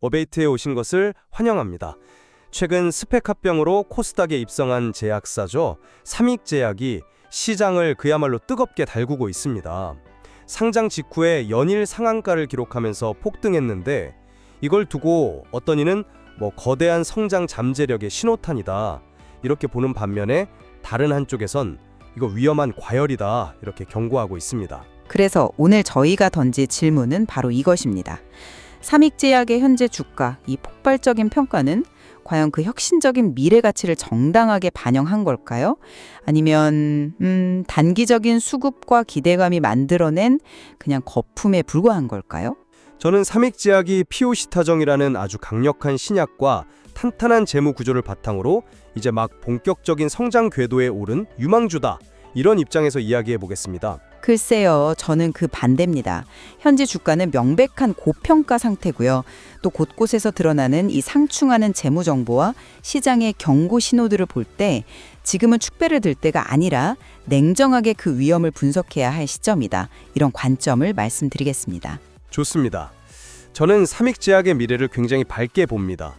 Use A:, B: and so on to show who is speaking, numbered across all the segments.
A: 어베이트에 오신 것을 환영합니다. 최근 스펙 합병으로 코스닥에 입성한 제약사죠. 삼익제약이 시장을 그야말로 뜨겁게 달구고 있습니다. 상장 직후에 연일 상한가를 기록하면서 폭등했는데 이걸 두고 어떤 이는 뭐 거대한 성장 잠재력의 신호탄이다 이렇게 보는 반면에 다른 한쪽에선 이거 위험한 과열이다 이렇게 경고하고 있습니다.
B: 그래서 오늘 저희가 던질 질문은 바로 이것입니다. 삼익제약의 현재 주가, 이 폭발적인 평가는 과연 그 혁신적인 미래 가치를 정당하게 반영한 걸까요? 아니면 음, 단기적인 수급과 기대감이 만들어낸 그냥 거품에 불과한 걸까요?
A: 저는 삼익제약이 피오시타정이라는 아주 강력한 신약과 탄탄한 재무 구조를 바탕으로 이제 막 본격적인 성장 궤도에 오른 유망주다. 이런 입장에서 이야기해 보겠습니다.
B: 글쎄요, 저는 그 반대입니다. 현재 주가는 명백한 고평가 상태고요. 또 곳곳에서 드러나는 이 상충하는 재무 정보와 시장의 경고 신호들을 볼 때 지금은 축배를 들 때가 아니라 냉정하게 그 위험을 분석해야 할 시점이다. 이런 관점을 말씀드리겠습니다.
A: 좋습니다. 저는 삼익제약의 미래를 굉장히 밝게 봅니다.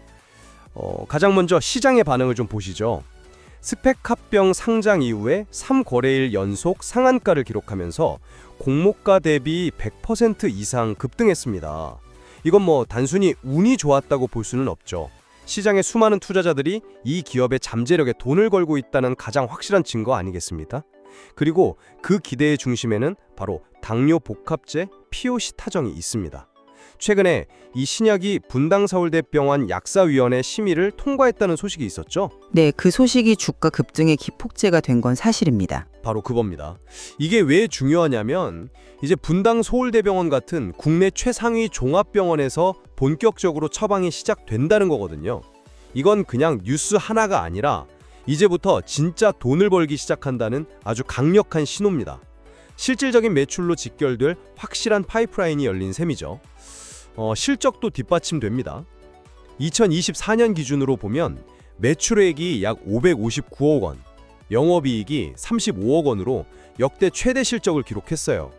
A: 어, 가장 먼저 시장의 반응을 좀 보시죠. 스펙 합병 상장 이후에 3거래일 연속 상한가를 기록하면서 공모가 대비 100% 이상 급등했습니다. 이건 뭐 단순히 운이 좋았다고 볼 수는 없죠. 시장의 수많은 투자자들이 이 기업의 잠재력에 돈을 걸고 있다는 가장 확실한 증거 아니겠습니까? 그리고 그 기대의 중심에는 바로 당뇨 복합제 피오시타정이 있습니다. 최근에 이 신약이 분당서울대병원 약사위원회 심의를 통과했다는 소식이 있었죠?
B: 네, 그 소식이 주가 급등의 기폭제가 된 건 사실입니다.
A: 바로 그겁니다. 이게 왜 중요하냐면 이제 분당 서울대병원 같은 국내 최상위 종합병원에서 본격적으로 처방이 시작된다는 거거든요. 이건 그냥 뉴스 하나가 아니라 이제부터 진짜 돈을 벌기 시작한다는 아주 강력한 신호입니다. 실질적인 매출로 직결될 확실한 파이프라인이 열린 셈이죠. 어, 실적도 뒷받침됩니다. 2024년 기준으로 보면 매출액이 약 559억 원, 영업이익이 35억 원으로 역대 최대 실적을 기록했어요.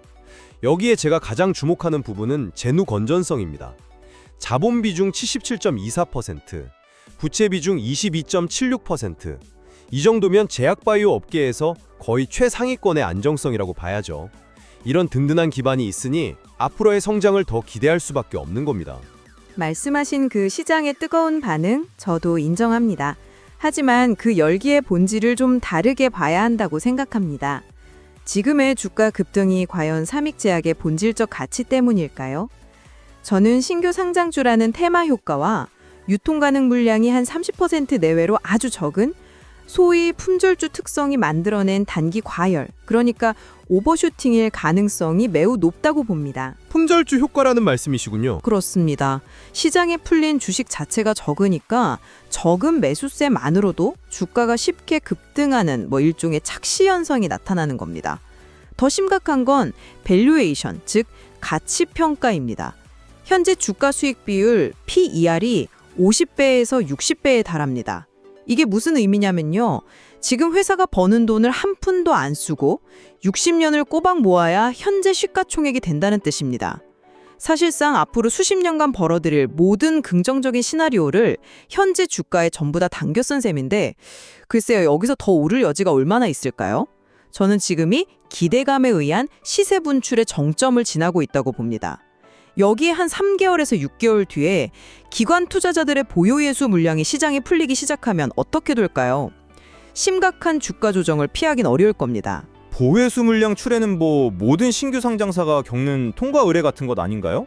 A: 여기에 제가 가장 주목하는 부분은 재무 건전성입니다. 자본 비중 77.24%, 부채 비중 22.76%. 이 정도면 제약바이오 업계에서 거의 최상위권의 안정성이라고 봐야죠. 이런 든든한 기반이 있으니 앞으로의 성장을 더 기대할 수밖에 없는 겁니다.
C: 말씀하신 그 시장의 뜨거운 반응 저도 인정합니다. 하지만 그 열기의 본질을 좀 다르게 봐야 한다고 생각합니다. 지금의 주가 급등이 과연 삼익제약의 본질적 가치 때문일까요? 저는 신규 상장주라는 테마 효과와 유통 가능 물량이 한 30% 내외로 아주 적은 소위 품절주 특성이 만들어낸 단기 과열, 그러니까 오버슈팅일 가능성이 매우 높다고 봅니다.
A: 품절주 효과라는 말씀이시군요.
C: 그렇습니다. 시장에 풀린 주식 자체가 적으니까 적은 매수세만으로도 주가가 쉽게 급등하는 뭐 일종의 착시 현상이 나타나는 겁니다. 더 심각한 건 밸류에이션, 즉 가치 평가입니다. 현재 주가 수익 비율 PER이 50배에서 60배에 달합니다. 이게 무슨 의미냐면요. 지금 회사가 버는 돈을 한 푼도 안 쓰고 60년을 꼬박 모아야 현재 시가총액이 된다는 뜻입니다. 사실상 앞으로 수십 년간 벌어들일 모든 긍정적인 시나리오를 현재 주가에 전부 다 당겨 쓴 셈인데 글쎄요 여기서 더 오를 여지가 얼마나 있을까요? 저는 지금이 기대감에 의한 시세 분출의 정점을 지나고 있다고 봅니다. 여기에 한 3개월에서 6개월 뒤에 기관 투자자들의 보유 예수 물량이 시장에 풀리기 시작하면 어떻게 될까요? 심각한 주가 조정을 피하긴 어려울 겁니다.
D: 보회수 물량 출에는 뭐 모든 신규 상장사가 겪는 통과 의뢰 같은 것 아닌가요?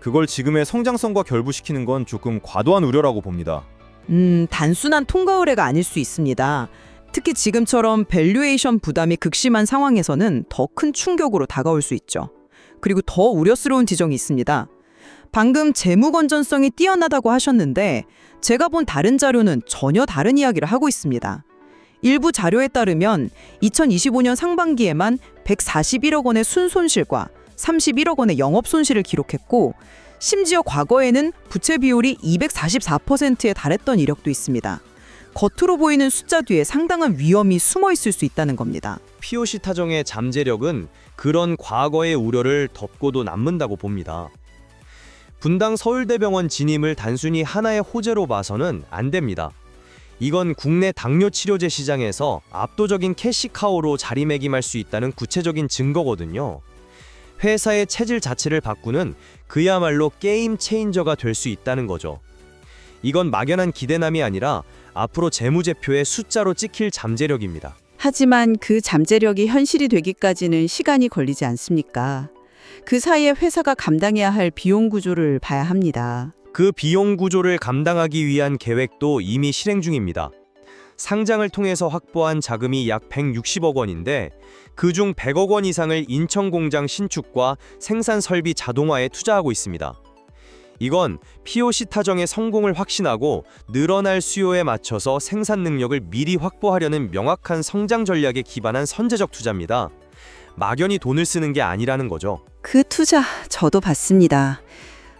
D: 그걸 지금의 성장성과 결부시키는 건 조금 과도한 우려라고 봅니다.
C: 음, 단순한 통과 의뢰가 아닐 수 있습니다. 특히 지금처럼 밸류에이션 부담이 극심한 상황에서는 더 큰 충격으로 다가올 수 있죠. 그리고 더 우려스러운 지점이 있습니다. 방금 재무 건전성이 뛰어나다고 하셨는데 제가 본 다른 자료는 전혀 다른 이야기를 하고 있습니다. 일부 자료에 따르면 2025년 상반기에만 141억 원의 순손실과 31억 원의 영업 손실을 기록했고 심지어 과거에는 부채 비율이 244%에 달했던 이력도 있습니다. 겉으로 보이는 숫자 뒤에 상당한 위험이 숨어 있을 수 있다는 겁니다.
A: 피오시타정의 잠재력은 그런 과거의 우려를 덮고도 남는다고 봅니다. 분당 서울대병원 진입을 단순히 하나의 호재로 봐서는 안 됩니다. 이건 국내 당뇨 치료제 시장에서 압도적인 캐시카우로 자리매김할 수 있다는 구체적인 증거거든요. 회사의 체질 자체를 바꾸는 그야말로 게임 체인저가 될 수 있다는 거죠. 이건 막연한 기대남이 아니라 앞으로 재무제표의 숫자로 찍힐 잠재력입니다.
E: 하지만 그 잠재력이 현실이 되기까지는 시간이 걸리지 않습니까? 그 사이에 회사가 감당해야 할 비용 구조를 봐야 합니다.
A: 그 비용 구조를 감당하기 위한 계획도 이미 실행 중입니다. 상장을 통해서 확보한 자금이 약 160억 원인데 그중 100억 원 이상을 인천 공장 신축과 생산 설비 자동화에 투자하고 있습니다. 이건 POC 타정의 성공을 확신하고 늘어날 수요에 맞춰서 생산 능력을 미리 확보하려는 명확한 성장 전략에 기반한 선제적 투자입니다. 막연히 돈을 쓰는 게 아니라는 거죠.
E: 그 투자 저도 봤습니다.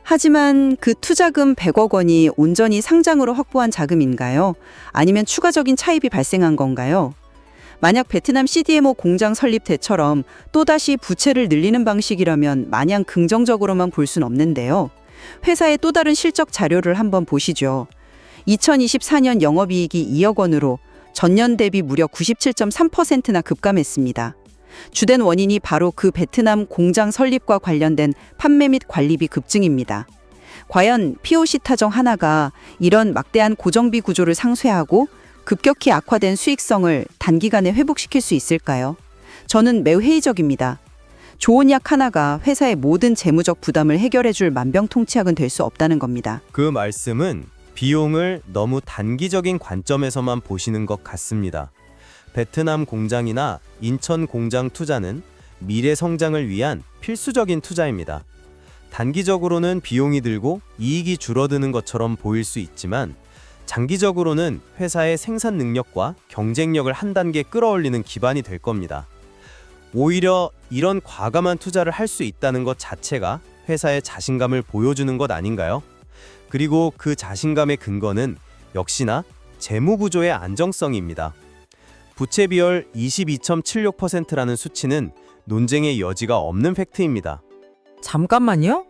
E: 하지만 그 투자금 100억 원이 온전히 상장으로 확보한 자금인가요? 아니면 추가적인 차입이 발생한 건가요? 만약 베트남 CDMO 공장 설립 때처럼 또다시 부채를 늘리는 방식이라면 마냥 긍정적으로만 볼 순 없는데요. 회사의 또 다른 실적 자료를 한번 보시죠. 2024년 영업이익이 2억 원으로 전년 대비 무려 97.3%나 급감했습니다. 주된 원인이 바로 그 베트남 공장 설립과 관련된 판매 및 관리비 급증입니다. 과연 POC 타정 하나가 이런 막대한 고정비 구조를 상쇄하고 급격히 악화된 수익성을 단기간에 회복시킬 수 있을까요? 저는 매우 회의적입니다. 좋은 약 하나가 회사의 모든 재무적 부담을 해결해 줄 만병통치약은 될 수 없다는 겁니다.
A: 그 말씀은 비용을 너무 단기적인 관점에서만 보시는 것 같습니다. 베트남 공장이나 인천 공장 투자는 미래 성장을 위한 필수적인 투자입니다. 단기적으로는 비용이 들고 이익이 줄어드는 것처럼 보일 수 있지만 장기적으로는 회사의 생산 능력과 경쟁력을 한 단계 끌어올리는 기반이 될 겁니다. 오히려 이런 과감한 투자를 할 수 있다는 것 자체가 회사의 자신감을 보여주는 것 아닌가요? 그리고 그 자신감의 근거는 역시나 재무 구조의 안정성입니다. 부채 비율 22.76%라는 수치는 논쟁의 여지가 없는 팩트입니다.
C: 잠깐만요.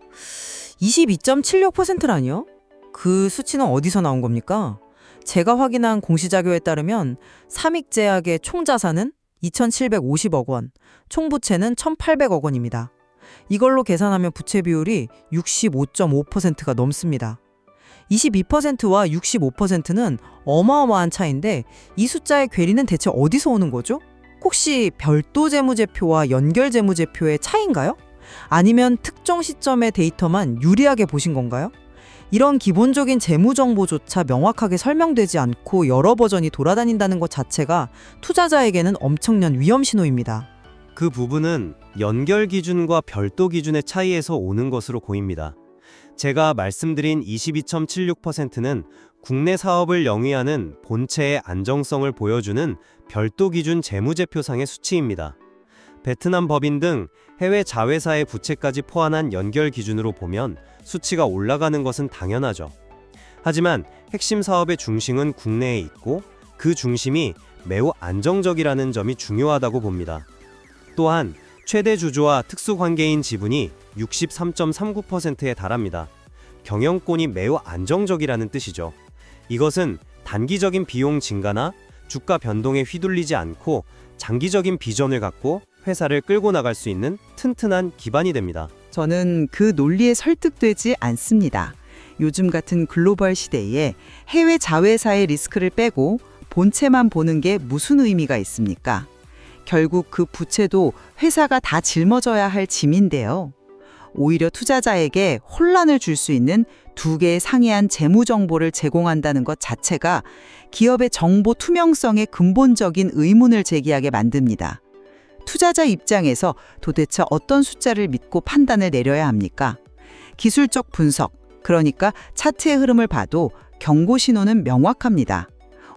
C: 22.76%라니요? 그 수치는 어디서 나온 겁니까? 제가 확인한 공시자료에 따르면 삼익제약의 총 자산은 2,750억 원, 총 부채는 1,800억 원입니다. 이걸로 계산하면 부채 비율이 65.5%가 넘습니다. 22%와 65%는 어마어마한 차인데 이 숫자의 괴리는 대체 어디서 오는 거죠? 혹시 별도 재무제표와 연결 재무제표의 차이인가요? 아니면 특정 시점의 데이터만 유리하게 보신 건가요? 이런 기본적인 재무 정보조차 명확하게 설명되지 않고 여러 버전이 돌아다닌다는 것 자체가 투자자에게는 엄청난 위험 신호입니다.
A: 그 부분은 연결 기준과 별도 기준의 차이에서 오는 것으로 보입니다. 제가 말씀드린 22.76%는 국내 사업을 영위하는 본체의 안정성을 보여주는 별도 기준 재무제표상의 수치입니다. 베트남 법인 등 해외 자회사의 부채까지 포함한 연결 기준으로 보면 수치가 올라가는 것은 당연하죠. 하지만 핵심 사업의 중심은 국내에 있고 그 중심이 매우 안정적이라는 점이 중요하다고 봅니다. 또한 최대 주주와 특수관계인 지분이 63.39%에 달합니다. 경영권이 매우 안정적이라는 뜻이죠. 이것은 단기적인 비용 증가나 주가 변동에 휘둘리지 않고 장기적인 비전을 갖고 회사를 끌고 나갈 수 있는 튼튼한 기반이 됩니다.
E: 저는 그 논리에 설득되지 않습니다. 요즘 같은 글로벌 시대에 해외 자회사의 리스크를 빼고 본체만 보는 게 무슨 의미가 있습니까? 결국 그 부채도 회사가 다 짊어져야 할 짐인데요. 오히려 투자자에게 혼란을 줄 수 있는 두 개의 상이한 재무 정보를 제공한다는 것 자체가 기업의 정보 투명성에 근본적인 의문을 제기하게 만듭니다. 투자자 입장에서 도대체 어떤 숫자를 믿고 판단을 내려야 합니까? 기술적 분석, 그러니까 차트의 흐름을 봐도 경고 신호는 명확합니다.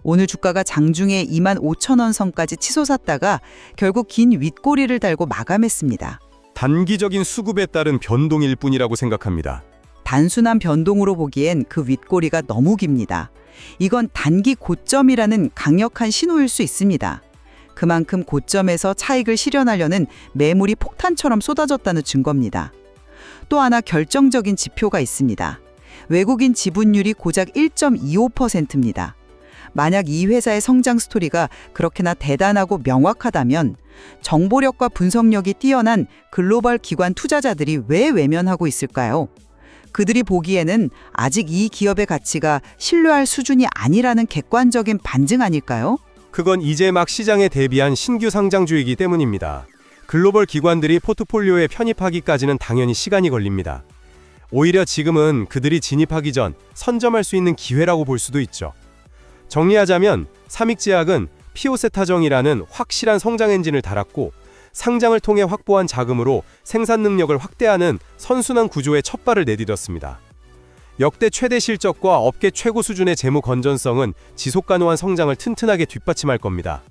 E: 오늘 주가가 장중에 2만 5천 원 선까지 치솟았다가 결국 긴 윗꼬리를 달고 마감했습니다.
F: 단기적인 수급에 따른 변동일 뿐이라고 생각합니다.
E: 단순한 변동으로 보기엔 그 윗꼬리가 너무 깁니다. 이건 단기 고점이라는 강력한 신호일 수 있습니다. 그만큼 고점에서 차익을 실현하려는 매물이 폭탄처럼 쏟아졌다는 증거입니다.
G: 또 하나 결정적인 지표가 있습니다. 외국인 지분율이 고작 1.25%입니다. 만약 이 회사의 성장 스토리가 그렇게나 대단하고 명확하다면 정보력과 분석력이 뛰어난 글로벌 기관 투자자들이 왜 외면하고 있을까요? 그들이 보기에는 아직 이 기업의 가치가 신뢰할 수준이 아니라는 객관적인 반증 아닐까요?
A: 그건 이제 막 시장에 대비한 신규 상장주이기 때문입니다. 글로벌 기관들이 포트폴리오에 편입하기까지는 당연히 시간이 걸립니다. 오히려 지금은 그들이 진입하기 전 선점할 수 있는 기회라고 볼 수도 있죠. 정리하자면 삼익제약은 피오세타정이라는 확실한 성장 엔진을 달았고 상장을 통해 확보한 자금으로 생산 능력을 확대하는 선순환 구조의 첫 발을 내디뎠습니다. 역대 최대 실적과 업계 최고 수준의 재무 건전성은 지속 가능한 성장을 튼튼하게 뒷받침할 겁니다.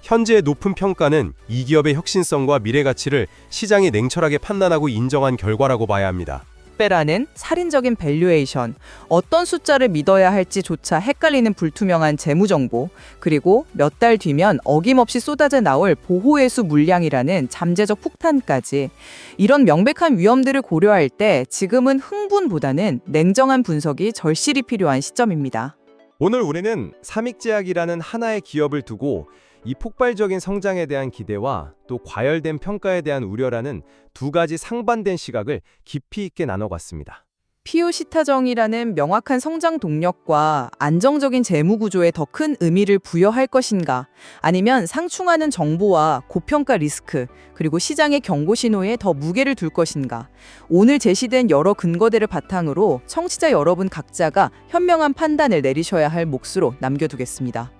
A: 현재의 높은 평가는 이 기업의 혁신성과 미래 가치를 시장이 냉철하게 판단하고 인정한 결과라고 봐야 합니다.
E: 빼라는 살인적인 밸류에이션, 어떤 숫자를 믿어야 할지조차 헷갈리는 불투명한 재무 정보, 그리고 몇 달 뒤면 어김없이 쏟아져 나올 보호회수 물량이라는 잠재적 폭탄까지 이런 명백한 위험들을 고려할 때 지금은 흥분보다는 냉정한 분석이 절실히 필요한 시점입니다.
A: 오늘 우리는 삼익제약이라는 하나의 기업을 두고 이 폭발적인 성장에 대한 기대와 또 과열된 평가에 대한 우려라는 두 가지 상반된 시각을 깊이 있게 나눠봤습니다.
E: 피오시타정이라는 명확한 성장 동력과 안정적인 재무 구조에 더 큰 의미를 부여할 것인가, 아니면 상충하는 정보와 고평가 리스크, 그리고 시장의 경고 신호에 더 무게를 둘 것인가. 오늘 제시된 여러 근거들을 바탕으로 청취자 여러분 각자가 현명한 판단을 내리셔야 할 몫으로 남겨두겠습니다.